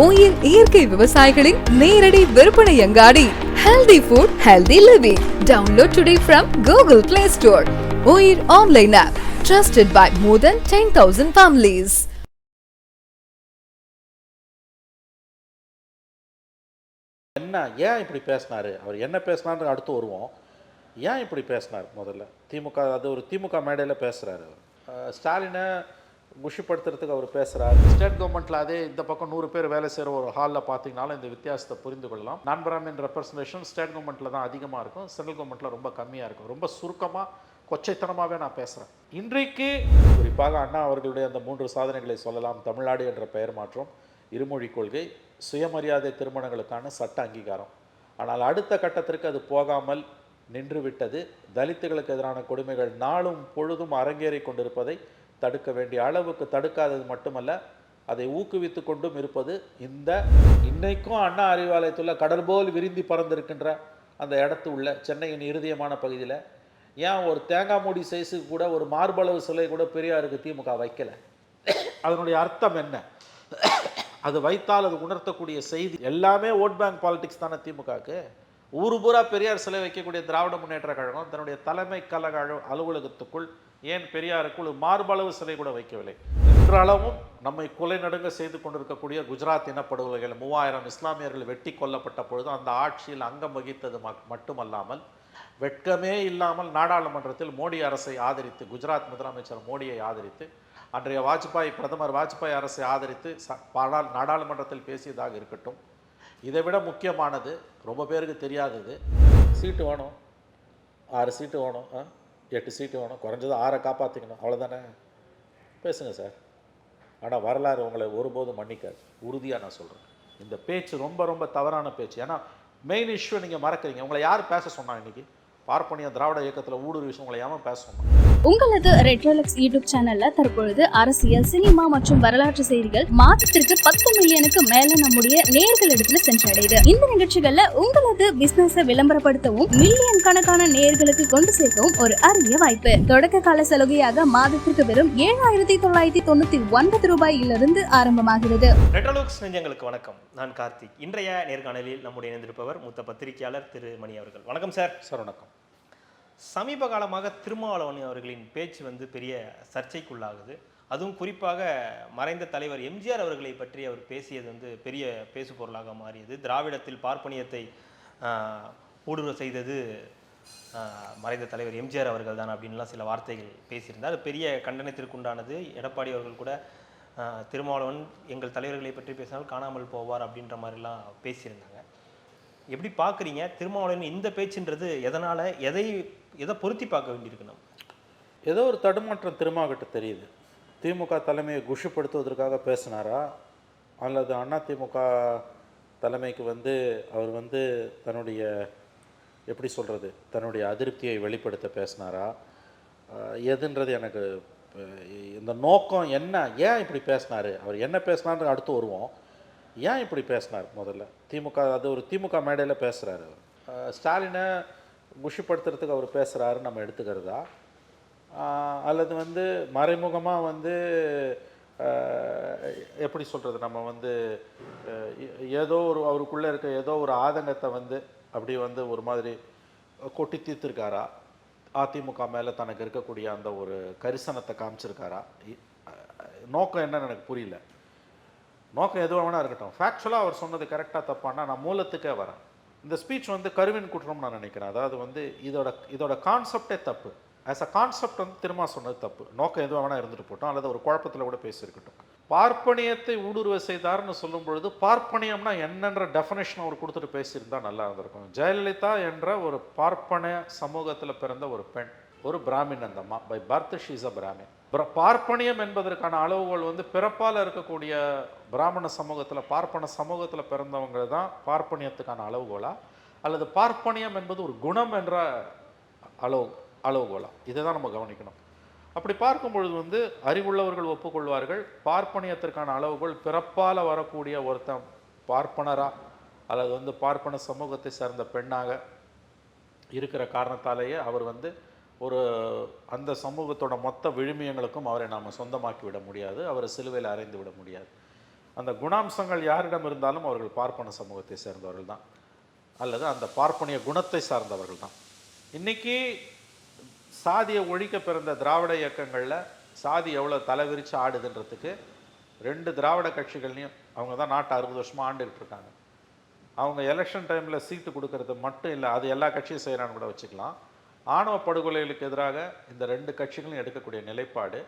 Oil இயற்கை விவசாயிகளின் நேரடி விற்பனை அங்காடி. Healthy food healthy living download today from Google Play Store oil online app trusted by more than ten thousand families என்ன ஏன் இப்படி பேசினார்? அவர் என்ன பேசினாரு அடுத்து வருவோம். ஏன் இப்படி பேசினார் முதல்ல? திமுக அது ஒரு திமுக மேடையில் பேசுகிறாரு அவர். ஸ்டாலினை குஷிப்படுத்துறதுக்கு அவர் பேசுகிறார் ஸ்டேட் கவர்மெண்ட்டில் அதே இந்த பக்கம் நூறு பேர் வேலை செய்கிற ஒரு ஹாலில் பார்த்தீங்கனாலும் இந்த வித்தியாசத்தை புரிந்து கொள்ளலாம். நான் பிராமின் ரெப்ரசன்டேஷன் ஸ்டேட் கவர்மெண்ட்டில் தான் அதிகமாக இருக்கும். சென்ட்ரல் கவர்மெண்ட்டில் ரொம்ப கம்மியாக இருக்கும். ரொம்ப சுருக்கமாக கொச்சைத்தனமாகவே நான் பேசுகிறேன் இன்றைக்கு குறிப்பாக அண்ணா அவர்களுடைய அந்த மூன்று சாதனைகளை சொல்லலாம். தமிழ்நாடு என்ற பெயர் மாற்றம் இருமொழி கொள்கை சுயமரியாதை திருமணங்களுக்கான சட்ட அங்கீகாரம். ஆனால் அடுத்த கட்டத்திற்கு அது போகாமல் நின்றுவிட்டது தலித்துகளுக்கு எதிரான கொடுமைகள் நாளும் பொழுதும் அரங்கேறி கொண்டிருப்பதை தடுக்க வேண்டிய அளவுக்கு தடுக்காதது மட்டுமல்ல அதை ஊக்குவித்து கொண்டும் இருப்பது இந்த இன்னைக்கும் அண்ணா அறிவாலயத்தில் கடல் போல் விரிந்தி பறந்திருக்கின்ற அந்த இடத்து உள்ள சென்னையின் இருதயமான பகுதியில். ஏன் ஒரு தேங்காய் மூடி சைஸுக்கு கூட ஒரு மார்பளவு சிலை கூட பெரியாருக்கு திமுக வைக்கலை? அதனுடைய அர்த்தம் என்ன? அது வைத்தால் அது உணர்த்தக்கூடிய செய்தி எல்லாமே ஓட் பேங்க் பாலிடிக்ஸ் தானே திமுகவுக்கு ஊர் பூரா பெரியார் சிலை வைக்கக்கூடிய திராவிட முன்னேற்ற கழகம் தன்னுடைய தலைமை கழக அலுவலகத்துக்குள் ஏன் பெரியார் குழு மார்பளவு சிலை கூட வைக்கவில்லை? இன்றளவும் நம்மை கொலை நடுங்க செய்து கொண்டிருக்கக்கூடிய குஜராத் இனப்படுகொலைகள் மூவாயிரம் இஸ்லாமியர்கள் வெட்டி கொல்லப்பட்ட பொழுது அந்த ஆட்சியில் அங்கம் வகித்தது மட்டுமல்லாமல் வெட்கமே இல்லாமல் நாடாளுமன்றத்தில் மோடி அரசை ஆதரித்து குஜராத் முதலமைச்சர் மோடியை ஆதரித்து அன்றைய வாஜ்பாய் பிரதமர் வாஜ்பாய் அரசை ஆதரித்து ச நாடாளுமன்றத்தில் பேசியதாக இருக்கட்டும். இதை விட முக்கியமானது ரொம்ப பேருக்கு தெரியாதது சீட்டு வேணும் ஆறு சீட்டு வேணும் ஆ? எட்டு சீட்டு வேணும். குறைஞ்சது ஆறை காப்பாற்றிக்கணும் அவ்வளோதானே பேசுங்க சார் ஆனால் வரலாறு உங்களை ஒருபோதும் மன்னிக்காது. உறுதியாக நான் சொல்கிறேன் இந்த பேச்சு ரொம்ப ரொம்ப தவறான பேச்சு. ஏன்னா மெயின் இஷ்யூ நீங்கள் மறக்கிறீங்க. உங்களை யார் பேச சொன்னாங்க இன்னைக்கு? பார்ப்பனிய திராவிட இயக்கத்தில் ஊடுருவி உங்களை ஏன் பேச சொன்னாங்க உங்களது ரெட்ரோலக்ஸ் யூடியூப் சேனல்ல தற்பொழுது அரசியல் சினிமா மற்றும் வரலாற்று செய்திகள் மாதத்திற்கு பத்து மில்லியனுக்கு மேல நம்முடைய நேயர்களிடத்துல சென்றடையுது. இந்த நிகழ்ச்சிகள்ல உங்களது பிசினஸ விளம்பரப்படுத்தவும் மில்லியன் கணக்கான நேயர்களுக்கு கொண்டு சேர்க்கவும் ஒரு அரிய வாய்ப்பு. தொடக்க கால சலுகையாக மாதத்திற்கு வெறும் ஏழாயிரத்தி தொள்ளாயிரத்தி தொண்ணூத்தி ஒன்பது ரூபாயிலிருந்து ஆரம்பமாகிறது. ரெட்ரோலுக்ஸ் நெஞ்சங்களுக்கு வணக்கம். நான் கார்த்திக். இன்றைய நேர்காணலில் நம்முடைய இணைந்திருப்பவர் மூத்த பத்திரிகையாளர் திரு மணி அவர்கள். வணக்கம் சார். சார் வணக்கம். சமீப காலமாக திருமாவளவன் அவர்களின் பேச்சு வந்து பெரிய சர்ச்சைக்குள்ளாகுது. அதுவும் குறிப்பாக மறைந்த தலைவர் எம்ஜிஆர் அவர்களை பற்றி அவர் பேசியது வந்து பெரிய பேசு பொருளாக மாறியது. திராவிடத்தில் பார்ப்பனியத்தை ஊடுருவ செய்தது மறைந்த தலைவர் எம்ஜிஆர் அவர்கள் தான் அப்படின்லாம் சில வார்த்தைகள் பேசியிருந்தார். அது பெரிய கண்டனத்திற்குண்டானது. எடப்பாடி அவர்கள் கூட திருமாவளவன் எங்கள் தலைவர்களை பற்றி பேசினால் காணாமல் போவார் அப்படின்ற மாதிரிலாம் பேசியிருந்தாங்க. எப்படி பார்க்குறீங்க? திருமாவளவன் இந்த பேச்சுன்றது எதனால் எதை எதை பொருத்தி பார்க்க வேண்டியிருக்கு நம்ம? ஏதோ ஒரு தடுமாற்றம் திருமாவட்ட தெரியுது. திமுக தலைமையை குஷப்படுத்துவதற்காக பேசினாரா? அல்லது அண்ணா திமுக தலைமைக்கு வந்து அவர் வந்து தன்னுடைய எப்படி சொல்கிறது தன்னுடைய அதிருப்தியை வெளிப்படுத்த பேசினாரா? எதுன்றது எனக்கு இந்த நோக்கம் என்ன? ஏன் இப்படி பேசினார்? அவர் என்ன பேசினார்னு அடுத்து வருவோம். ஏன் இப்படி பேசினார் முதல்ல? திமுக அது ஒரு திமுக மேடையில் பேசுகிறாரு அவர் ஸ்டாலினை குஷிப்படுத்துறதுக்கு அவர் பேசுகிறாரு நம்ம எடுத்துக்கிறதா? அல்லது வந்து மறைமுகமாக வந்து எப்படி சொல்கிறது நம்ம வந்து ஏதோ ஒரு அவருக்குள்ளே இருக்க ஏதோ ஒரு ஆதங்கத்தை வந்து அப்படி வந்து ஒரு மாதிரி கொட்டி தீர்த்துருக்காரா? அதிமுக மேலே தனக்கு இருக்கக்கூடிய அந்த ஒரு கரிசனத்தை காமிச்சிருக்காரா? இ- நோக்கம் என்னன்னு எனக்கு புரியல. நோக்கம் எதுவாக வேணா இருக்கட்டும். ஃபேக்சுவலாக அவர் சொன்னது கரெக்டாக தப்பானா நான் மூலத்துக்கே வரேன். இந்த ஸ்பீச் வந்து கருவின் குற்றம் நான் நினைக்கிறேன். அதாவது வந்து இதோட இதோட கான்செப்டே தப்பு. ஆஸ் அ கான்செப்ட் வந்து திரும்ப சொன்னது தப்பு. நோக்கம் எதுவாக வேணால் இருந்துட்டு போட்டோம். அல்லது ஒரு குழப்பத்தில் கூட பேசியிருக்கட்டும். பார்ப்பனியத்தை ஊடுருவ செய்தார்னு சொல்லும் பொழுது பார்ப்பனியம்னா என்னன்ற டெஃபனேஷன் அவர் கொடுத்துட்டு பேசியிருந்தா நல்லா இருந்திருக்கும். ஜெயலலிதா என்ற ஒரு பார்ப்பன சமூகத்தில் பிறந்த ஒரு பெண். ஒரு பிராமின் அந்த அம்மா. By birth she's a Brahmin. பிர- பார்ப்பனியம் என்பதற்கான அளவுகோல் வந்து பிறப்பால் இருக்கக்கூடிய பிராமண சமூகத்தில் பார்ப்பன சமூகத்தில் பிறந்தவங்க தான் பார்ப்பனியத்துக்கான அளவுகோலா? அல்லது பார்ப்பனியம் என்பது ஒரு குணம் என்ற அளவு அளவுகோலா? இதை தான் நம்ம கவனிக்கணும். அப்படி பார்க்கும் பொழுது வந்து அறிவுள்ளவர்கள் ஒப்புக்கொள்வார்கள். பார்ப்பனியத்திற்கான அளவுகோல் பிறப்பால் வரக்கூடிய ஒருத்தன் பார்ப்பனராக அல்லது வந்து பார்ப்பன சமூகத்தை சேர்ந்த பெண்ணாக இருக்கிற காரணத்தாலேயே அவர் வந்து ஒரு அந்த சமூகத்தோட மொத்த விழுமியங்களுக்கும் அவரை நாம் சொந்தமாக்கி விட முடியாது அவரை சிலுவையில் அறைந்து விட முடியாது. அந்த குணாம்சங்கள் யாரிடம் இருந்தாலும் அவர்கள் பார்ப்பன சமூகத்தை சேர்ந்தவர்கள் தான். அல்லது அந்த பார்ப்பனிய குணத்தை சார்ந்தவர்கள் தான். இன்னைக்கு சாதியை ஒழிக்க பிறந்த திராவிட இயக்கங்களில் சாதி எவ்வளோ தலைவிரிச்சு ஆடுதுன்றதுக்கு ரெண்டு திராவிட கட்சிகள்லையும் அவங்க தான் நாட்டை அறுபது வருஷமாக ஆண்டுகிட்டு இருக்காங்க. அவங்க எலெக்ஷன் டைமில் சீட்டு கொடுக்கறது மட்டும் இல்லை அது எல்லா கட்சியும் செய்கிறான்னு கூட வச்சுக்கலாம். ஆணவ படுகொலைகளுக்கு எதிராக இந்த ரெண்டு கட்சிகளும் எடுக்கக்கூடிய நிலைப்பாடு.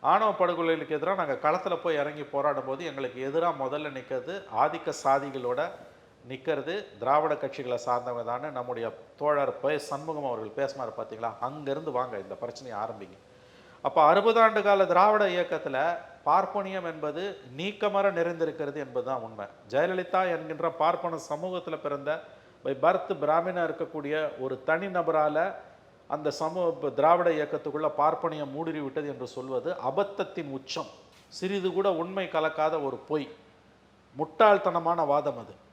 ஆணவ படுகொலைகளுக்கு எதிராக நாங்கள் களத்தில் போய் இறங்கி போராடும் போது எங்களுக்கு எதிராக முதல்ல நிற்கிறது ஆதிக்க சாதிகளோட நிற்கிறது திராவிட கட்சிகளை சார்ந்தவங்க தானே நம்முடைய தோழர் பே. சண்முகம் அவர்கள் பேசினார் பார்த்தீங்களா அங்கேருந்து வாங்க இந்த பிரச்சனையை ஆரம்பிங்க. அப்போ அறுபது ஆண்டு கால திராவிட இயக்கத்தில் பார்ப்பனியம் என்பது நீக்கமர நிறைந்திருக்கிறது என்பதுதான் உண்மை. ஜெயலலிதா என்கின்ற பார்ப்பன சமூகத்தில் பிறந்த பை பர்த் பிராமணா இருக்கக்கூடிய ஒரு தனிநபரால் அந்த சமூக திராவிட இயக்கத்துக்குள்ள பார்ப்பனியம் மூடிவிட்டது என்று சொல்வது அபத்தத்தின் உச்சம். சிறிது கூட உண்மை கலக்காத ஒரு பொய். முட்டாள்தனமான வாதம் அது.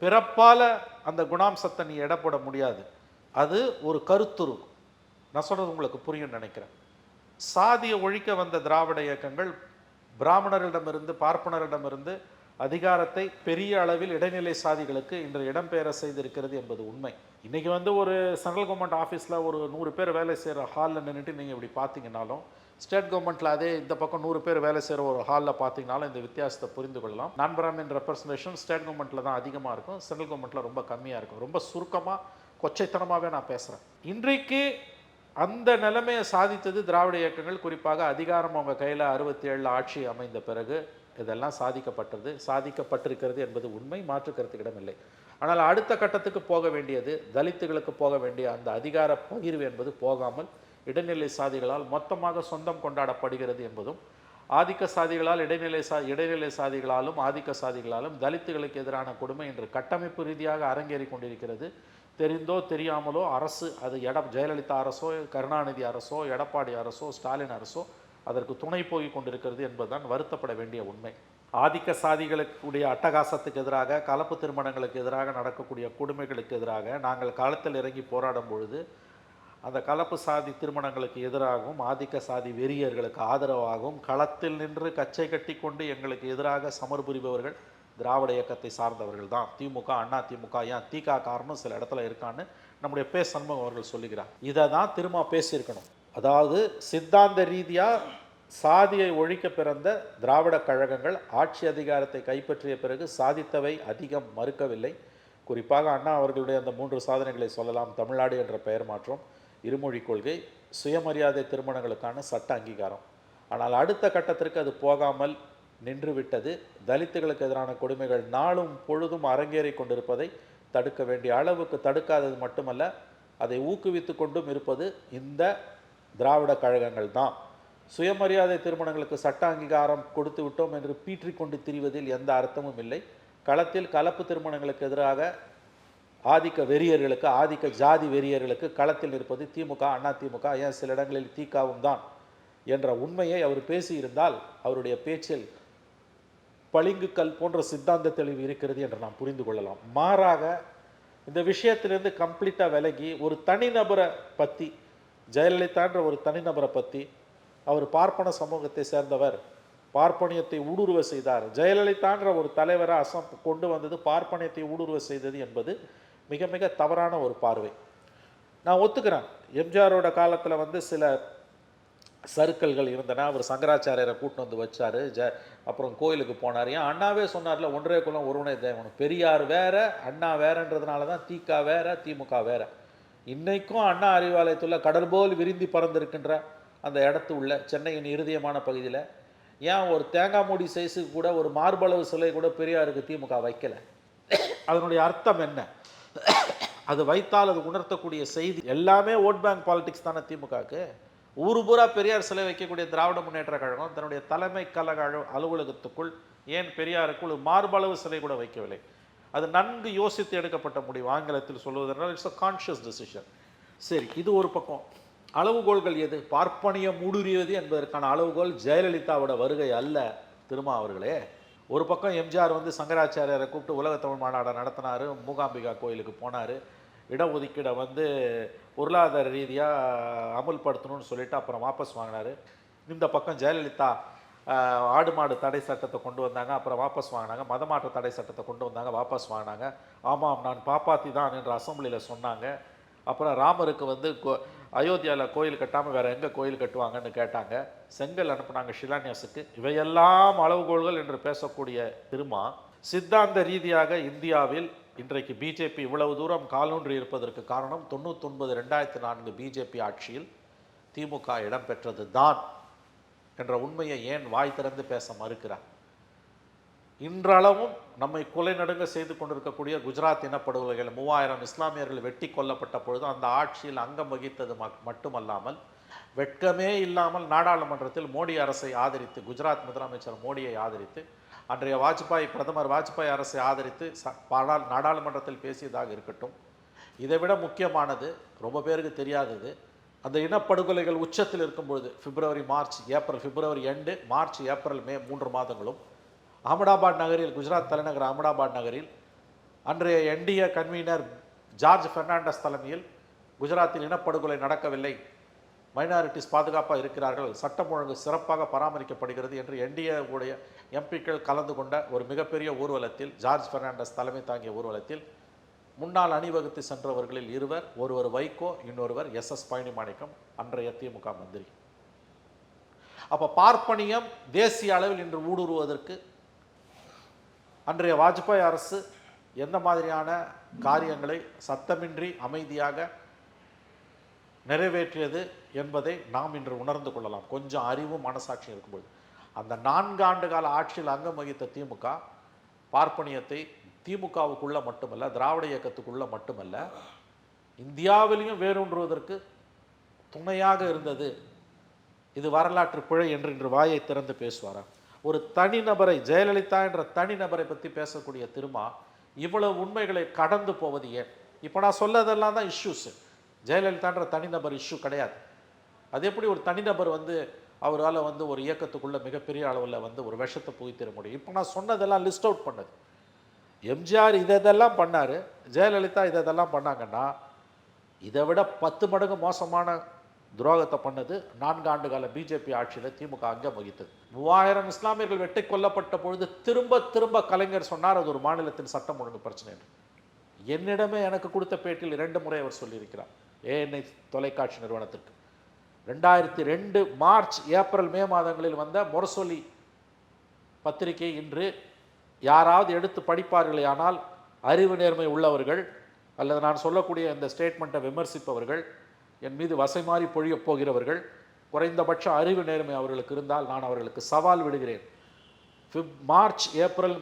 பிறப்பால் அந்த குணாம்சத்தை நீ எடை போட முடியாது. அது ஒரு கருத்துரு நான் சொல்கிறது உங்களுக்கு புரியும்னு நினைக்கிறேன். சாதியை ஒழிக்க வந்த திராவிட இயக்கங்கள் பிராமணரிடமிருந்து பார்ப்பனரிடமிருந்து அதிகாரத்தை பெரிய அளவில் இடைநிலை சாதிகளுக்கு இன்று இடம்பெயர செய்திருக்கிறது என்பது உண்மை. இன்றைக்கி வந்து ஒரு சென்ட்ரல் கவர்மெண்ட் ஆஃபீஸில் ஒரு நூறு பேர் வேலை செய்கிற ஹாலில் நின்றுட்டு நீங்கள் இப்படி பார்த்தீங்கன்னாலும் ஸ்டேட் கவர்மெண்ட்டில் அதே இந்த பக்கம் நூறு பேர் வேலை செய்கிற ஒரு ஹாலில் பார்த்தீங்கனாலும் இந்த வித்தியாசத்தை புரிந்து கொள்ளலாம். நான் பிராமின் ரெப்ரசன்டேஷன் ஸ்டேட் கவர்மெண்ட்டில் தான் அதிகமாக இருக்கும் சென்ட்ரல் கவர்மெண்ட்டில் ரொம்ப கம்மியாக இருக்கும். ரொம்ப சுருக்கமாக கொச்சைத்தனமாகவே நான் பேசுகிறேன் இன்றைக்கு அந்த நிலைமையை சாதித்தது திராவிட இயக்கங்கள் குறிப்பாக அதிகாரம் அவங்க கையில் அறுபத்தி ஏழில் ஆட்சி அமைந்த பிறகு இதெல்லாம் சாதிக்கப்பட்டது. சாதிக்கப்பட்டிருக்கிறது என்பது உண்மை மாற்று இடமில்லை. ஆனால் அடுத்த கட்டத்துக்கு போக வேண்டியது தலித்துகளுக்கு போக வேண்டிய அந்த அதிகார பகிர்வு என்பது போகாமல் இடைநிலை சாதிகளால் மொத்தமாக சொந்தம் கொண்டாடப்படுகிறது என்பதும் ஆதிக்க சாதிகளால் இடைநிலை சா இடைநிலை சாதிகளாலும் ஆதிக்க சாதிகளாலும் தலித்துகளுக்கு எதிரான கொடுமை என்று கட்டமைப்பு ரீதியாக அரங்கேறி கொண்டிருக்கிறது. தெரிந்தோ தெரியாமலோ அரசு அது எட ஜெயலலிதா அரசோ கருணாநிதி அரசோ எடப்பாடி அரசோ ஸ்டாலின் அரசோ அதற்கு துணை போய் கொண்டிருக்கிறது என்பதுதான் வருத்தப்பட வேண்டிய உண்மை. ஆதிக்க சாதிகளுக்குடைய அட்டகாசத்துக்கு எதிராக கலப்பு திருமணங்களுக்கு எதிராக நடக்கக்கூடிய கொடுமைகளுக்கு எதிராக நாங்கள் களத்தில் இறங்கி போராடும் பொழுது அந்த கலப்பு சாதி திருமணங்களுக்கு எதிராகவும் ஆதிக்க சாதி வெறியர்களுக்கு ஆதரவாகவும் களத்தில் நின்று கச்சை கட்டி கொண்டு எங்களுக்கு எதிராக சமர் புரிபவர்கள் திராவிட இயக்கத்தை சார்ந்தவர்கள் தான். திமுக அண்ணா திமுக ஏன் தீகா காரணம் சில இடத்துல இருக்கான்னு நம்முடைய பே சண்முகம் அவர்கள் சொல்லுகிறார். இதை தான் திரும்ப பேசியிருக்கணும். அதாவது சித்தாந்த ரீதியாக சாதியை ஒழிக்க பிறந்த திராவிட கழகங்கள் ஆட்சி அதிகாரத்தை கைப்பற்றிய பிறகு சாதித்தவை அதிகம் மறுக்கவில்லை. குறிப்பாக அண்ணா அவர்களுடைய அந்த மூன்று சாதனைகளை சொல்லலாம். தமிழ்நாடு என்ற பெயர் மாற்றம் இருமொழி கொள்கை சுயமரியாதை திருமணங்களுக்கான சட்ட அங்கீகாரம். ஆனால் அடுத்த கட்டத்திற்கு அது போகாமல் நின்றுவிட்டது. தலித்துகளுக்கு எதிரான கொடுமைகள் நாளும் பொழுதும் அரங்கேறி கொண்டிருப்பதை தடுக்க வேண்டிய அளவுக்கு தடுக்காதது மட்டுமல்ல அதை ஊக்குவித்து கொண்டும் இருப்பது இந்த திராவிட கழகங்கள் தான். சுயமரியாதை திருமணங்களுக்கு சட்ட அங்கீகாரம் கொடுத்து விட்டோம் என்று பீற்றிக்கொண்டு திரிவதில் எந்த அர்த்தமும் இல்லை. களத்தில் கலப்பு திருமணங்களுக்கு எதிராக ஆதிக்க வெறியர்களுக்கு ஆதிக்க ஜாதி வெறியர்களுக்கு களத்தில் இருப்பது திமுக அண்ணா திமுக ஏன் சில இடங்களில் தீக்காவும் தான் என்ற உண்மையை அவர் பேசியிருந்தால் அவருடைய பேச்சில் பளிங்குக்கல் போன்ற சித்தாந்த தெளிவு இருக்கிறது என்று நாம் புரிந்து கொள்ளலாம். மாறாக இந்த விஷயத்திலிருந்து கம்ப்ளீட்டாக விலகி ஒரு தனிநபரை பற்றி ஜெயலலிதான்ற ஒரு தனிநபரை பற்றி அவர் பார்ப்பன சமூகத்தை சேர்ந்தவர். பார்ப்பனியத்தை ஊடுருவ செய்தார். ஜெயலலிதான்ற ஒரு தலைவரை அசம் கொண்டு வந்தது பார்ப்பனியத்தை ஊடுருவ செய்தது என்பது மிக மிக தவறான ஒரு பார்வை. நான் ஒத்துக்கிறேன். எம்ஜிஆரோட காலத்தில் வந்து சில சர்க்கிள்கள் இருந்தன. அவர் சங்கராச்சாரியரை கூட்டு வந்து வச்சார். ஜ அப்புறம் கோயிலுக்கு போனார். ஏன் அண்ணாவே சொன்னார்ல ஒன்றே குலம் ஒருவனே தேவனும் பெரியார் வேற அண்ணா வேறன்றதுனால தான் திக வேற திமுக வேற. இன்றைக்கும் அண்ணா அறிவாலயத்தில் கடல் போல் விரிந்தி பறந்திருக்கின்ற அந்த இடத்து உள்ள சென்னையின் இருதயமான பகுதியில் ஏன் ஒரு தேங்காய் மூடி சைஸுக்கு கூட ஒரு மார்பளவு சிலை கூட பெரியாருக்கு திமுக வைக்கலை? அதனுடைய அர்த்தம் என்ன? அது வைத்தால் அது உணர்த்தக்கூடிய செய்தி எல்லாமே ஓட் பேங்க் பாலிடிக்ஸ் தானே திமுகவுக்கு ஊர் பூரா பெரியார் சிலை வைக்கக்கூடிய திராவிட முன்னேற்ற கழகம் தன்னுடைய தலைமை கழக அலுவலகத்துக்குள் ஏன் பெரியாருக்குள் மார்பளவு சிலை கூட வைக்கவில்லை? அது நன்கு யோசித்து எடுக்கப்பட்ட முடிவு. ஆங்கிலத்தில் சொல்வதனால் இட்ஸ் அ கான்ஷியஸ் டெசிஷன் சரி இது ஒரு பக்கம். அளவுகோல்கள் எது? பார்ப்பனியம் ஊடுருவியது என்பதற்கான அளவுகோல் ஜெயலலிதாவோட வருகை அல்ல திருமா அவர்களே. ஒரு பக்கம் எம்ஜிஆர் வந்து சங்கராச்சாரியரை கூப்பிட்டு உலக தமிழ் மாநாடை நடத்தினார் மூகாம்பிகா கோயிலுக்கு போனார். இடஒதுக்கீடை வந்து பொருளாதார ரீதியாக அமல்படுத்தணும்னு சொல்லிட்டு அப்புறம் வாபஸ் வாங்கினார். இந்த பக்கம் ஜெயலலிதா ஆடு மாடு தடை சட்டத்தை கொண்டு வந்தாங்க அப்புறம் வாபஸ் வாங்கினாங்க. மதமாற்ற தடை சட்டத்தை கொண்டு வந்தாங்க வாபஸ் வாங்கினாங்க. ஆமாம் நான் பாப்பாத்தி தான் என்று அசம்பிளியில் சொன்னாங்க. அப்புறம் ராமருக்கு வந்து கோ அயோத்தியாவில் கோயில் கட்டாமல் வேறு எங்கே கோயில் கட்டுவாங்கன்னு கேட்டாங்க. செங்கல் அனுப்புனாங்க ஷிலான்யாசுக்கு இவையெல்லாம் அளவுகோல்கள் என்று பேசக்கூடிய திருமா சித்தாந்த ரீதியாக இந்தியாவில் இன்றைக்கு பிஜேபி இவ்வளவு தூரம் காலூன்றி இருப்பதற்கு காரணம் தொண்ணூத்தொன்பது ரெண்டாயிரத்தி நான்கு பிஜேபி ஆட்சியில் திமுக இடம்பெற்றது தான் என்ற உண்மையை ஏன் வாய் திறந்து பேச மறுக்கிறார்? இன்றளவும் நம்மை கொலை நடுங்க செய்து கொண்டிருக்கக்கூடிய குஜராத் இனப்படுகொலைகள் மூவாயிரம் இஸ்லாமியர்கள் வெட்டி கொல்லப்பட்ட பொழுது அந்த ஆட்சியில் அங்கம் வகித்தது ம- மட்டுமல்லாமல் வெட்கமே இல்லாமல் நாடாளுமன்றத்தில் மோடி அரசை ஆதரித்து குஜராத் முதலமைச்சர் மோடியை ஆதரித்து அன்றைய வாஜ்பாய் பிரதமர் வாஜ்பாய் அரசை ஆதரித்து ச நாடாளுமன்றத்தில் பேசியதாக இருக்கட்டும். இதை விட முக்கியமானது ரொம்ப பேருக்கு தெரியாதது அந்த இனப்படுகொலைகள் உச்சத்தில் இருக்கும்பொழுது February March April February end March April May மூன்று மாதங்களும் அகமதாபாத் நகரில் குஜராத் தலைநகர் அகமதாபாத் நகரில் அன்றைய என்டிஏ கன்வீனர் ஜார்ஜ் பெர்னாண்டஸ் தலைமையில் குஜராத்தில் இனப்படுகொலை நடக்கவில்லை. மைனாரிட்டிஸ் பாதுகாப்பாக இருக்கிறார்கள். சட்டம் ஒழுங்கு சிறப்பாக பராமரிக்கப்படுகிறது என்று என்டிஏ உடைய எம்பிக்கள் கலந்து கொண்ட ஒரு மிகப்பெரிய ஊர்வலத்தில் ஜார்ஜ் பெர்னாண்டஸ் தலைமை தாங்கிய ஊர்வலத்தில் முன்னாள் அணிவகுத்து சென்றவர்களில் இருவர் ஒருவர் வைகோ இன்னொருவர் எஸ் எஸ் பழனிமாணிக்கம் அன்றைய திமுக மந்திரி. அப்போ பார்ப்பனியம் தேசிய அளவில் இன்று ஊடுருவதற்கு அன்றைய வாஜ்பாய் அரசு எந்த மாதிரியான காரியங்களை சத்தமின்றி அமைதியாக நிறைவேற்றியது என்பதை நாம் இன்று உணர்ந்து கொள்ளலாம். கொஞ்சம் அறிவும் மனசாட்சியும் இருக்கும்போது. அந்த நான்கு ஆண்டு கால ஆட்சியில் அங்கம் வகித்த திமுக பார்ப்பனியத்தை திமுகவுக்குள்ள மட்டுமல்ல திராவிட இயக்கத்துக்குள்ள மட்டுமல்ல இந்தியாவிலையும் வேரூன்றுவதற்கு துணையாக இருந்தது. இது வரலாற்று பிழை என்று இன்று வாயை திறந்து பேசுவாரா? ஒரு தனிநபரை ஜெயலலிதா என்ற தனிநபரை பற்றி பேசக்கூடிய திருமா இவ்வளவு உண்மைகளை கடந்து போவது ஏன்? இப்போ நான் சொல்லதெல்லாம் தான் இஷ்யூஸு ஜெயலலிதான்ற தனிநபர் இஷ்யூ கிடையாது. அது எப்படி ஒரு தனிநபர் வந்து அவரால் வந்து ஒரு இயக்கத்துக்குள்ளே மிகப்பெரிய அளவில் வந்து ஒரு விஷத்தை புகுத்திட முடியும்? இப்போ நான் சொன்னதெல்லாம் லிஸ்ட் அவுட் பண்ணது. எம்ஜிஆர் இதை இதெல்லாம் பண்ணார். ஜெயலலிதா இதெல்லாம் பண்ணாங்கன்னா இதை விட பத்து மடங்கு மோசமான துரோகத்தை பண்ணது நான்கு ஆண்டு கால பிஜேபி ஆட்சியில் திமுக அங்கம் வகித்தது மூவாயிரம் இஸ்லாமியர்கள் வெட்டி கொல்லப்பட்ட பொழுது திரும்ப திரும்ப கலைஞர் சொன்னார் அது ஒரு மாநிலத்தின் சட்டம் ஒழுங்கு பிரச்சனை என்று. என்னிடமே எனக்கு கொடுத்த பேட்டியில் இரண்டு முறை அவர் சொல்லியிருக்கிறார் ஏஎன்ஐ தொலைக்காட்சி நிறுவனத்திற்கு. ரெண்டாயிரத்தி ரெண்டு மார்ச் ஏப்ரல் மே மாதங்களில் வந்த முரசொலி பத்திரிகை இன்று யாராவது எடுத்து படிப்பார்களே ஆனால் அறிவு நேர்மை உள்ளவர்கள் அல்லது நான் சொல்லக்கூடிய இந்த ஸ்டேட்மெண்ட்டை விமர்சிப்பவர்கள் என் மீது வசை மாறி பொழியப் போகிறவர்கள் குறைந்தபட்ச அறிவு நேர்மை அவர்களுக்கு இருந்தால் நான் அவர்களுக்கு சவால் விடுகிறேன். ஃபிப் மார்ச் ஏப்ரல்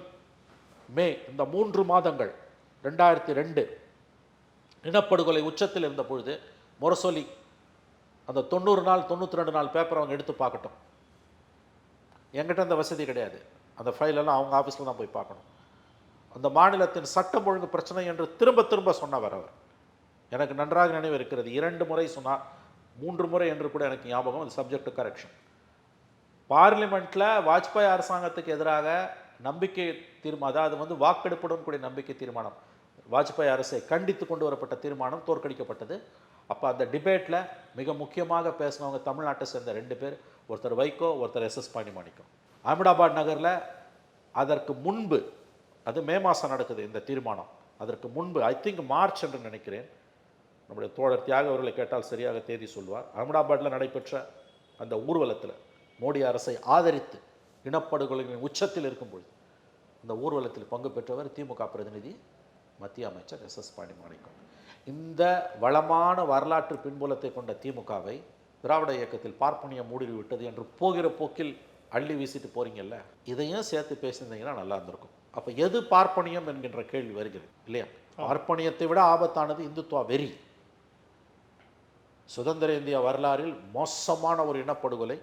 மே இந்த மூன்று மாதங்கள் ரெண்டாயிரத்தி ரெண்டு இனப்படுகொலை உச்சத்தில் இருந்த பொழுது முரசொலி அந்த தொண்ணூறு நாள் தொண்ணூற்றி ரெண்டு நாள் பேப்பர் அவங்க எடுத்து பார்க்கட்டும். எங்கிட்ட அந்த வசதி கிடையாது. அந்த ஃபைலெல்லாம் அவங்க ஆஃபீஸில் தான் போய் பார்க்கணும். அந்த மாநிலத்தின் சட்டம் ஒழுங்கு பிரச்சனை என்று திரும்ப திரும்ப சொன்னவர் அவர். எனக்கு நன்றாக நினைவு இருக்கிறது இரண்டு முறை சொன்னார் மூன்று முறை என்று கூட எனக்கு ஞாபகம் அது சப்ஜெக்ட் கரெக்ஷன் பார்லிமெண்ட்டில் வாஜ்பாய் அரசாங்கத்துக்கு எதிராக நம்பிக்கை தீர்மானம் அதாவது வந்து வாக்கெடுப்புடன் கூடிய நம்பிக்கை தீர்மானம். வாஜ்பாய் அரசை கண்டித்து கொண்டு வரப்பட்ட தீர்மானம் தோற்கடிக்கப்பட்டது. அப்போ அந்த டிபேட்டில் மிக முக்கியமாக பேசினவங்க தமிழ்நாட்டை சேர்ந்த ரெண்டு பேர் ஒருத்தர் வைகோ ஒருத்தர் எஸ்எஸ் பாண்டிமாணிக்கம் அகமதாபாத் நகரில் அதற்கு முன்பு அது மே மாதம் நடக்குது இந்த தீர்மானம். அதற்கு முன்பு ஐ திங்க் மார்ச் என்று நினைக்கிறேன் நம்முடைய தோழர் தியாக அவர்களை கேட்டால் சரியாக தேதி சொல்வார். அகமதாபாத்தில் நடைபெற்ற அந்த ஊர்வலத்தில் மோடி அரசை ஆதரித்து இனப்படுகொலைகளின் உச்சத்தில் இருக்கும்பொழுது அந்த ஊர்வலத்தில் பங்கு பெற்றவர் திமுக பிரதிநிதி மத்திய அமைச்சர் எஸ் எஸ் பாண்டிமாணிக்கம் இந்த வளமான வரலாற்று பின்புலத்தை கொண்ட திமுகவை திராவிட இயக்கத்தில் பார்ப்பனியம் மூடி விட்டது என்று போகிற போக்கில் அள்ளி வீசிட்டு போறீங்கல்ல இதையும் சேர்த்து பேசியிருந்தீங்கன்னா நல்லா இருந்திருக்கும். அப்போ எது பார்ப்பனியம் என்கின்ற கேள்வி வருகிறது இல்லையா? பார்ப்பனியத்தை விட ஆபத்தானது இந்துத்துவா வெறி. சுதந்திர இந்திய வரலாறில் மோசமான ஒரு இனப்படுகொலை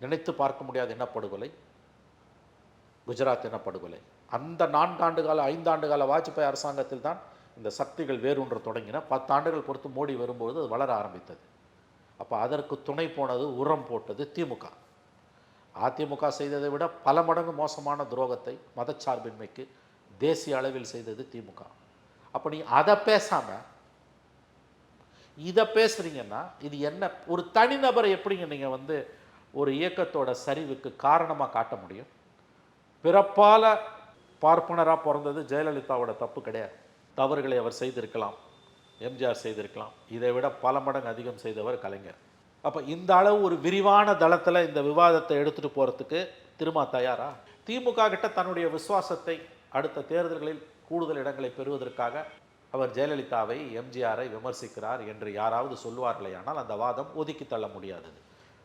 நினைத்து பார்க்க முடியாத இனப்படுகொலை குஜராத் இனப்படுகொலை. அந்த நான்காண்டு கால ஐந்தாண்டு கால வாஜ்பாய் அரசாங்கத்தில் தான் இந்த சக்திகள் வேரூன்ற தொடங்கின. பத்தாண்டுகள் பொறுத்து மோடி வரும்போது அது வளர ஆரம்பித்தது. அப்போ அதற்கு துணை போனது உரம் போட்டது திமுக. அதிமுக செய்ததை விட பல மடங்கு மோசமான துரோகத்தை மதச்சார்பின்மைக்கு தேசிய அளவில் செய்தது திமுக. அப்போ நீ அதை பேசாமல் இதை பேசுகிறீங்கன்னா இது என்ன? ஒரு தனிநபரை எப்படிங்க நீங்கள் வந்து ஒரு இயக்கத்தோட சரிவுக்கு காரணமாக காட்ட முடியும்? பிறப்பால பார்ப்பனராக பிறந்தது ஜெயலலிதாவோட தப்பு கிடையாது. தவறுகளை அவர் செய்திருக்கலாம். எம்ஜிஆர் செய்திருக்கலாம். இதை விட பல மடங்கு அதிகம் செய்தவர் கலைஞர். அப்போ இந்த அளவு ஒரு விரிவான தளத்தில் இந்த விவாதத்தை எடுத்துகிட்டு போகிறதுக்கு திரும்ப தயாரா? திமுக கிட்ட தன்னுடைய விசுவாசத்தை அடுத்த தேர்தல்களில் கூடுதல் இடங்களை பெறுவதற்காக அவர் ஜெயலலிதாவை எம்ஜிஆரை விமர்சிக்கிறார் என்று யாராவது சொல்வார்களேயானால் அந்த வாதம் ஒதுக்கி தள்ள முடியாதது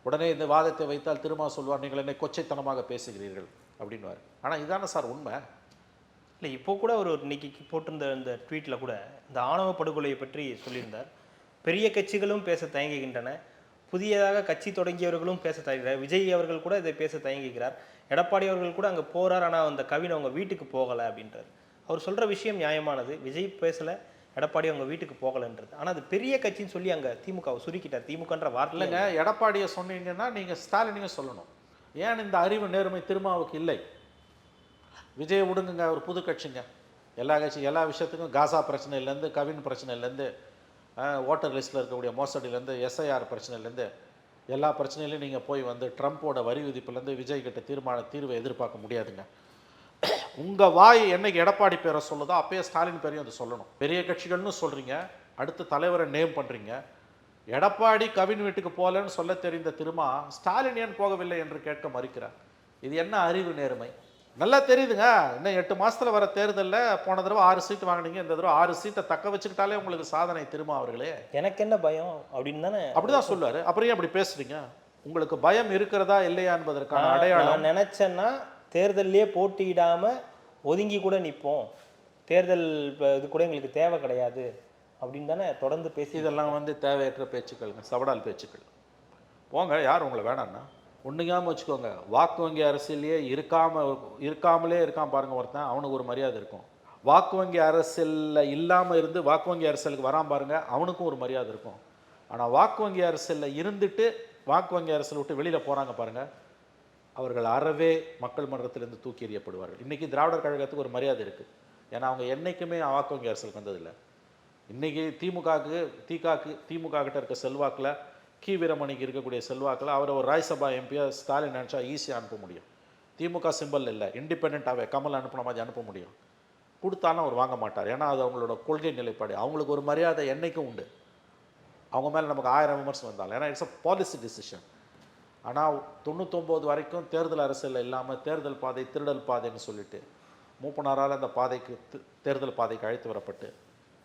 உடனே இந்த வாதத்தை வைத்தால் திருமா சொல்வார் நீங்கள் என்னை கொச்சைத்தனமாக பேசுகிறீர்கள் அப்படின்னுவார். ஆனால் இதானே சார் உண்மை? இல்லை இப்போ கூட அவர் இன்னைக்கு போட்டிருந்த இந்த ட்வீட்டில் கூட இந்த ஆணவ படுகொலையை பற்றி சொல்லியிருந்தார். பெரிய கட்சிகளும் பேச தயங்குகின்றன. புதியதாக கட்சி தொடங்கியவர்களும் பேச தயங்குகிறார். விஜய் அவர்கள் கூட இதை பேச தயங்குகிறார். எடப்பாடி அவர்கள் கூட அங்கே போகிறார் ஆனால் அந்த கவின் அவங்க வீட்டுக்கு போகலை அப்படின்றார். அவர் சொல்கிற விஷயம் நியாயமானது. விஜய் பேசலை. எடப்பாடி அவங்க வீட்டுக்கு போகலைன்றது. ஆனால் அது பெரிய கட்சின்னு சொல்லி அங்கே திமுகவை சுருக்கிட்டார். திமுகன்ற வார்த்தை இல்லைங்க எடப்பாடியை சொன்னீங்கன்னா நீங்கள் ஸ்டாலினையும் சொல்லணும். ஏன் இந்த அறிவு நேர்மை திருமாவுக்கு இல்லை? விஜய் விடுங்குங்க ஒரு புது கட்சிங்க. எல்லா கட்சி எல்லா விஷயத்துக்கும் காசா பிரச்சனையிலேருந்து கவின் பிரச்சனையிலேருந்து ஓட்டர் லிஸ்ட்டில் இருக்கக்கூடிய மோசடியிலேருந்து எஸ்ஐஆர் பிரச்சனையிலேருந்து எல்லா பிரச்சனையிலையும் நீங்கள் போய் வந்து ட்ரம்ப்போட வரி விதிப்புலேருந்து விஜய் கிட்ட தீர்மான தீர்வை எதிர்பார்க்க முடியாதுங்க. உங்கள் வாய் என்னைக்கு எடப்பாடி பேரை சொல்லுதோ அப்பயே ஸ்டாலின் பேரையும் அது சொல்லணும். பெரிய கட்சிகள்னு சொல்கிறீங்க அடுத்த தலைவரை நேம் பண்ணுறீங்க எடப்பாடி கவின் வீட்டுக்கு போகலன்னு சொல்ல தெரிந்த திருமா ஸ்டாலின் ஏன் போகவில்லை என்று கேட்க மறுக்கிறார். இது என்ன அறிவு நேர்மை? நல்லா தெரியுதுங்க. இன்னும் எட்டு மாசத்துல வர தேர்தலில் போன தடவை ஆறு சீட் வாங்குனீங்க இந்த தடவை ஆறு சீட்டை தக்க வச்சுக்கிட்டாலே உங்களுக்கு சாதனை திருமா அவர்களே. எனக்கு என்ன பயம்? அப்படின்னு தானே. அப்படிதான் சொல்லுவாரு. அப்புறம் ஏன் அப்படி பேசுறீங்க? உங்களுக்கு பயம் இருக்கிறதா இல்லையா என்பதற்கான அடையாளம் நான் நினைச்சேன்னா தேர்தல்லையே போட்டியிடாமல் ஒதுங்கி கூட நிற்போம் தேர்தல் இது கூட எங்களுக்கு தேவை கிடையாது. அப்படின்னு தானே தொடர்ந்து பேசி இதெல்லாம் வந்து தேவையற்ற பேச்சுக்கள்ங்க. சவடால் பேச்சுக்கள். போங்க யார் உங்களை வேணாண்ணா ஒன்றுங்காமல் வச்சுக்கோங்க. வாக்கு வங்கி அரசியலையே இருக்காமல் இருக்காமலே இருக்கான் பாருங்கள் ஒருத்தன் அவனுக்கு ஒரு மரியாதை இருக்கும். வாக்கு வங்கி அரசியலில் இல்லாமல் இருந்து வாக்கு வங்கி அரசியலுக்கு வரான் பாருங்கள் அவனுக்கும் ஒரு மரியாதை இருக்கும். ஆனால் வாக்கு வங்கி அரசியலில் இருந்துட்டு வாக்கு வங்கி அரசியல் விட்டு வெளியில் போகிறாங்க பாருங்கள் அவர்கள் அறவே மக்கள் மன்றத்திலிருந்து தூக்கி எறியப்படுவார்கள். இன்றைக்கி திராவிடர் கழகத்துக்கு ஒரு மரியாதை இருக்குது ஏன்னா அவங்க என்றைக்குமே வாக்கு வங்கி அரசியலுக்கு வந்ததில்லை. இன்றைக்கி திமுகவுக்கு திகாக்கு திமுக கிட்ட இருக்க செல்வாக்கில் கி. வீரமணிக்கு இருக்கக்கூடிய செல்வாக்கில் அவரை ஒரு ராஜ்யசபா எம்பியாக ஸ்டாலின் நினச்சா ஈஸியாக அனுப்ப முடியும். திமுக சிம்பல் இல்லை. இண்டிபெண்ட்டாகவே கமல் அனுப்பின மாதிரி அனுப்ப முடியும். கொடுத்தாலும் அவர் வாங்க மாட்டார். ஏன்னா அது அவங்களோட கொள்கை நிலைப்பாடு. அவங்களுக்கு ஒரு மரியாதை என்றைக்கும் உண்டு. அவங்க மேலே நமக்கு ஆயிரம் விமர்சனம் வந்தாலும். ஏன்னா இட்ஸ் அ பாலிசி டிசிஷன் ஆனால் தொண்ணூத்தொம்போது வரைக்கும் தேர்தல் அரசியல் இல்லாமல் தேர்தல் பாதை திருடல் பாதைன்னு சொல்லிட்டு மூப்பனாரால் அந்த பாதைக்கு தேர்தல் பாதைக்கு அழைத்து வரப்பட்டு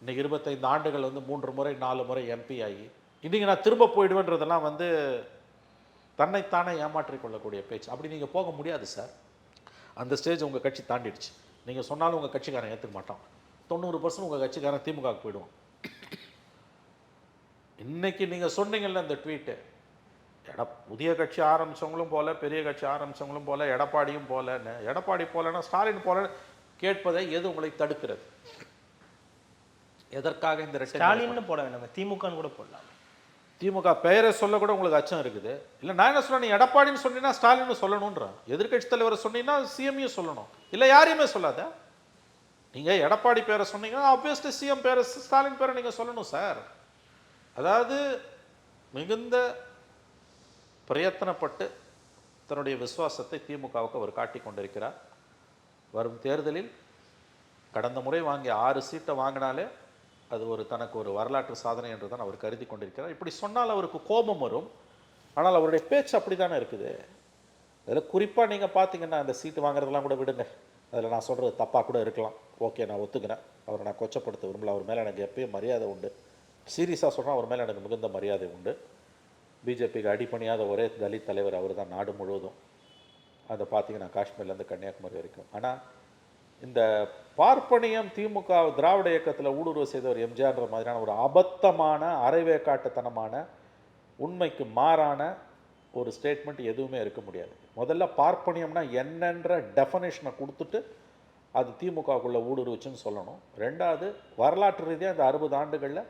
இன்றைக்கி இருபத்தைந்து ஆண்டுகள் வந்து மூன்று முறை நாலு முறை எம்பி ஆகி இன்றைக்கி நான் திரும்ப போயிடுவேன்றதெல்லாம் வந்து தன்னைத்தானே ஏமாற்றிக் கொள்ளக்கூடிய பேச்சு. அப்படி நீங்கள் போக முடியாது சார். அந்த ஸ்டேஜ் உங்கள் கட்சி தாண்டிடுச்சு. நீங்கள் சொன்னாலும் உங்கள் கட்சிக்காரன் ஏற்றுக்க மாட்டான். தொண்ணூறு பர்சன்ட் உங்கள் கட்சிக்காரன் திமுகவுக்கு போயிடுவான். இன்னைக்கு நீங்கள் சொன்னீங்கல்ல இந்த ட்வீட்டு எட புதிய கட்சி ஆரம்பிச்சவங்களும் போல பெரிய கட்சி ஆரம்பிச்சவங்களும் போல எடப்பாடியும் போலன்னு எடப்பாடி போலன்னா ஸ்டாலின் போல கேட்பதை எது உங்களை தடுக்கிறது? எதற்காக இந்த? ஸ்டாலின்னு போட வேண்டாம் திமுகன்னு கூட போடலாம். திமுக பெயரை சொல்ல கூட உங்களுக்கு அச்சம் இருக்குது. இல்லை நான் என்ன சொல்றேன் நீ எடப்பாடின்னு சொன்னீங்கன்னா ஸ்டாலின் சொல்லணுன்றேன் எதிர்க்கட்சி தலைவரை சொன்னீங்கன்னா சிஎம்யும் சொல்லணும். இல்லை யாரையுமே சொல்லாத. நீங்கள் எடப்பாடி பேரை சொன்னீங்கன்னா ஆப்வியஸ்லி சிஎம் பேரை ஸ்டாலின் பேரை நீங்கள் சொல்லணும் சார் அதாவது மிகுந்த பிரயத்தனப்பட்டு தன்னுடைய விசுவாசத்தை திமுகவுக்கு அவர் காட்டிக் கொண்டிருக்கிறார். வரும் தேர்தலில் கடந்த முறை வாங்கிய ஆறு சீட்டை வாங்கினாலே அது ஒரு தனக்கு ஒரு வரலாற்று சாதனை என்று தான் அவர் கருதி கொண்டிருக்கிறார். இப்படி சொன்னால் அவருக்கு கோபம் வரும். ஆனால் அவருடைய பேச்சு அப்படி தானே இருக்குது? அதில் குறிப்பாக நீங்கள் பார்த்தீங்கன்னா அந்த சீட்டு வாங்குறதெல்லாம் கூட விடுங்க. அதில் நான் சொல்கிறது தப்பாக கூட இருக்கலாம். ஓகே நான் ஒத்துக்கிறேன். அவரை நான் கொச்சப்படுத்த விரும்பல. அவர் மேலே எனக்கு எப்பயும் மரியாதை உண்டு. சீரியஸாக சொல்கிறேன் அவர் மேலே எனக்கு மிகுந்த மரியாதை உண்டு. பிஜேபிக்கு அடிப்பணியாத ஒரே தலித் தலைவர் அவர் தான் நாடு முழுவதும். அதை பார்த்தீங்கன்னா காஷ்மீர்லேருந்து கன்னியாகுமரி வரைக்கும். ஆனால் இந்த பார்ப்பனியம் திமுக திராவிட இயக்கத்தில் ஊடுருவ செய்தவர் எம்ஜிஆர்ன்ற மாதிரியான ஒரு அபத்தமான அரைவேக்காட்டுத்தனமான உண்மைக்கு மாறான ஒரு ஸ்டேட்மெண்ட் எதுவுமே இருக்க முடியாது. முதல்ல பார்ப்பனியம்னா என்னன்ற டெஃபனேஷனை கொடுத்துட்டு அது திமுகக்குள்ளே ஊடுருவுச்சுன்னு சொல்லணும். ரெண்டாவது வரலாற்று ரீதியாக இந்த அறுபது ஆண்டுகளில்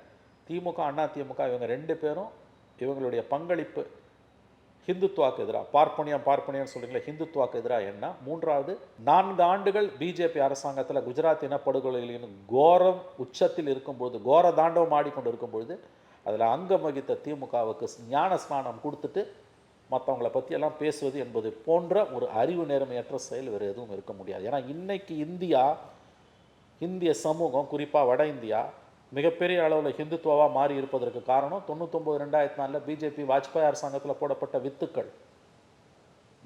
திமுக அண்ணா திமுக இவங்க ரெண்டு பேரும் இவங்களுடைய பங்களிப்பு ஹிந்துத்வாக்கு எதிராக பார்ப்பனியம் பார்ப்பனியம் சொல்றீங்களே ஹிந்துத்வாக்கு எதிராக என்ன? மூன்றாவது நான்கு ஆண்டுகள் பிஜேபி அரசாங்கத்தில் குஜராத் இனப்படுகொலைகளின் கோரம் உச்சத்தில் இருக்கும்பொழுது கோர தாண்டவம் ஆடிக்கொண்டு இருக்கும்பொழுது அதில் அங்கம் வகித்த திமுகவுக்கு ஞான ஸ்நானம் கொடுத்துட்டு மற்றவங்கள பற்றியெல்லாம் பேசுவது என்பது போன்ற ஒரு அறிவு நேர்மையற்ற செயல் வேறு எதுவும் இருக்க முடியாது. ஏன்னா இன்றைக்கு இந்தியா இந்திய சமூகம் குறிப்பாக வட இந்தியா மிகப்பெரிய அளவில் ஹிந்துத்துவாவாக மாறி இருப்பதற்கு காரணம் தொண்ணூத்தொம்பது ரெண்டாயிரத்தி நாலில் பிஜேபி வாஜ்பாய் அரசாங்கத்தில் போடப்பட்ட வித்துக்கள்.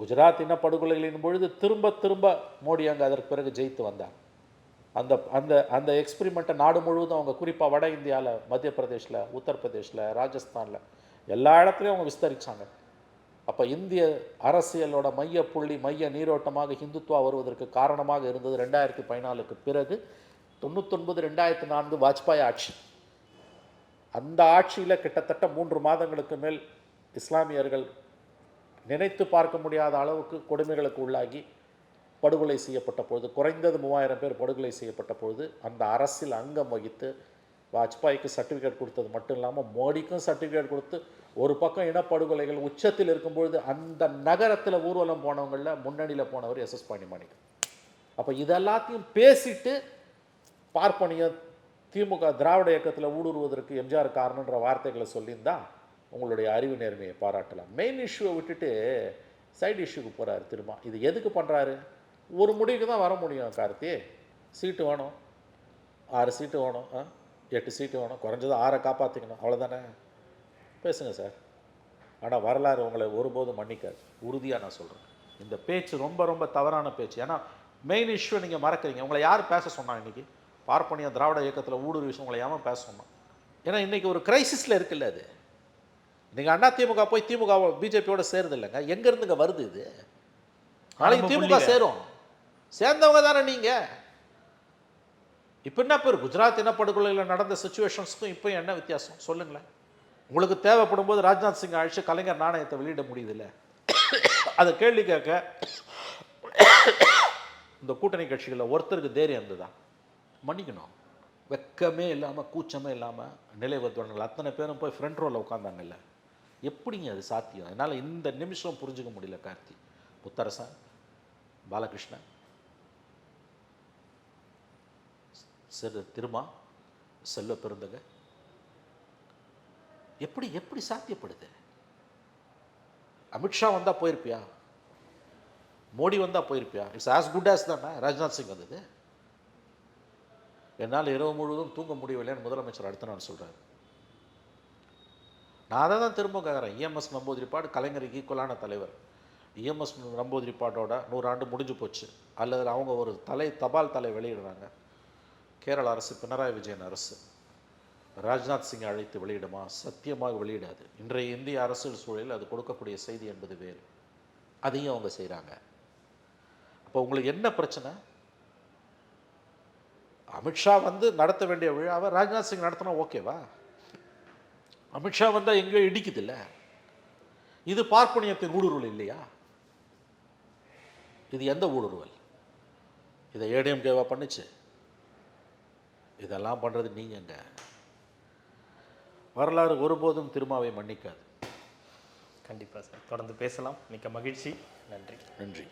குஜராத் இனப்படுகொலைகளின் பொழுது திரும்ப திரும்ப மோடி அங்கே அதற்கு பிறகு ஜெயித்து வந்தார். அந்த அந்த அந்த எக்ஸ்பிரிமெண்ட்டை நாடு முழுவதும் அவங்க குறிப்பாக வட இந்தியாவில் மத்திய பிரதேஷில் உத்தரப்பிரதேஷில் ராஜஸ்தானில் எல்லா இடத்துலையும் அவங்க விஸ்தரிச்சாங்க. அப்போ இந்திய அரசியலோட மைய புள்ளி மைய நீரோட்டமாக ஹிந்துத்துவா வருவதற்கு காரணமாக இருந்தது ரெண்டாயிரத்தி பதினாலுக்கு பிறகு தொண்ணூத்தொன்பது ரெண்டாயிரத்தி நான்கு வாஜ்பாய் ஆட்சி. அந்த ஆட்சியில் கிட்டத்தட்ட மூன்று மாதங்களுக்கு மேல் இஸ்லாமியர்கள் நினைத்து பார்க்க முடியாத அளவுக்கு கொடுமைகளுக்கு உள்ளாகி படுகொலை செய்யப்பட்ட பொழுது குறைந்தது மூவாயிரம் பேர் படுகொலை செய்யப்பட்ட பொழுது அந்த அரசில் அங்கம் வகித்து வாஜ்பாய்க்கு சர்டிஃபிகேட் கொடுத்தது மட்டும் இல்லாமல் மோடிக்கும் சர்டிஃபிகேட் கொடுத்து ஒரு பக்கம் இனப்படுகொலைகள் உச்சத்தில் இருக்கும்பொழுது அந்த நகரத்தில் ஊர்வலம் போனவங்களில் முன்னணியில் போனவர் எஸ் எஸ் பாண்டிமாணிக்கம் அப்போ இதெல்லாத்தையும் பேசிட்டு பார்ப்பனியம் திமுக திராவிட இயக்கத்தில் ஊடுருவதற்கு எம்ஜிஆர் காரணன்ற வார்த்தைகளை சொல்லியிருந்தான் உங்களுடைய அறிவு நேர்மையை பாராட்டலாம். மெயின் இஷ்யூவை விட்டுட்டு சைடு இஷ்யூக்கு போகிறாரு திரும்ப இது எதுக்கு பண்ணுறாரு ஒரு முடிவுக்கு தான் வர முடியும் கார்த்தி. சீட்டு வேணும். ஆறு சீட்டு வேணும் ஆ? எட்டு சீட்டு வேணும். குறைஞ்சது ஆறை காப்பாற்றிக்கணும் அவ்வளோதானே பேசுங்க சார். ஆனால் வரலாறு உங்களை ஒருபோதும் மன்னிக்காது. உறுதியாக நான் சொல்கிறேன் இந்த பேச்சு ரொம்ப ரொம்ப தவறான பேச்சு. ஏன்னா மெயின் இஷ்யூ நீங்கள் மறக்கிறீங்க. உங்களை யார் பேச சொன்னாங்க இன்றைக்கி பார்ப்பனிய திராவிட இயக்கத்தில் ஊடுருவி உங்களை ஏன் பேச சொன்னான் ஏன்னா இன்னைக்கு ஒரு கிரைசிஸில் இருக்குல்ல அது. நீங்கள் அண்ணா திமுக போய் திமுக பிஜேபியோட சேருது இல்லைங்க எங்கேருந்துங்க வருது இது? நாளைக்கு திமுக. சேரும். சேர்ந்தவங்க தானே நீங்கள் இப்போ என்ன பேர்? குஜராத் இனப்படுகொலையில் நடந்த சுச்சுவேஷன்ஸ்க்கும் இப்போ என்ன வித்தியாசம்? சொல்லுங்களேன். உங்களுக்கு தேவைப்படும் போது ராஜ்நாத் சிங் அழைச்சு கலைஞர் நாணயத்தை வெளியிட முடியுதுல்ல. அதை கேள்வி கேட்க இந்த கூட்டணி கட்சிகளில் ஒருத்தருக்கு தைரியம் இருந்ததா? மன்னிக்கணும். வெக்கமே இல்லாமல் கூச்சமே இல்லாமல் நிலைவத்துவங்கள் அத்தனை பேரும் போய் ஃப்ரண்ட் ரோவில் உட்காந்தாங்கல்ல எப்படிங்க அது சாத்தியம்? என்னால் இந்த நிமிஷம் புரிஞ்சுக்க முடியல கார்த்தி. புத்தரசன் பாலகிருஷ்ணன் சிறு திருமா செல்வ பெருந்தக. எப்படி எப்படி சாத்தியப்படுது? அமித்ஷா வந்தால் போயிருப்பியா? மோடி வந்தால் போயிருப்பியா? இட்ஸ் ஆஸ் குட் ஆஸ் தானே? ராஜ்நாத் சிங் வந்தது. என்னால் இரவு முழுவதும் தூங்க முடியவில்லைன்னு முதலமைச்சர் அடுத்த நாள் சொல்கிறார் நான் அதை தான் திரும்ப கேட்குறேன். இஎம்எஸ் நம்பூதிரிப்பாடு கலைஞருக்கு ஈக்குவலான தலைவர். இஎம்எஸ் நம்பூதிரிப்பாட்டோட நூறாண்டு முடிஞ்சு போச்சு. அல்லது அவங்க ஒரு தலை தபால் தலை வெளியிடுறாங்க. கேரள அரசு பினராயி விஜயன் அரசு. ராஜ்நாத் சிங்கை அழைத்து வெளியிடுமா? சத்தியமாக வெளியிடாது. இன்றைய இந்திய அரசியல் சூழலில் அது கொடுக்கக்கூடிய செய்தி என்பது வேறு. அதையும் அவங்க செய்கிறாங்க அப்போ உங்களுக்கு என்ன பிரச்சனை? அமித்ஷா வந்து நடத்த வேண்டிய விழாவை ராஜ்நாத் சிங் நடத்தினா ஓகேவா? அமித்ஷா வந்தால் எங்கேயோ இடிக்குதுல்ல? இது பார்ப்பனியத்தின் ஊடுருவல் இல்லையா? இது எந்த ஊடுருவல்? இதை ஏடிஎம்கேவா பண்ணுச்சு? இதெல்லாம் பண்ணுறது நீங்கங்க வரலாறு ஒருபோதும் திருமாவை மன்னிக்காது. கண்டிப்பாக சார். தொடர்ந்து பேசலாம். மிக்க மகிழ்ச்சி. நன்றி. நன்றி.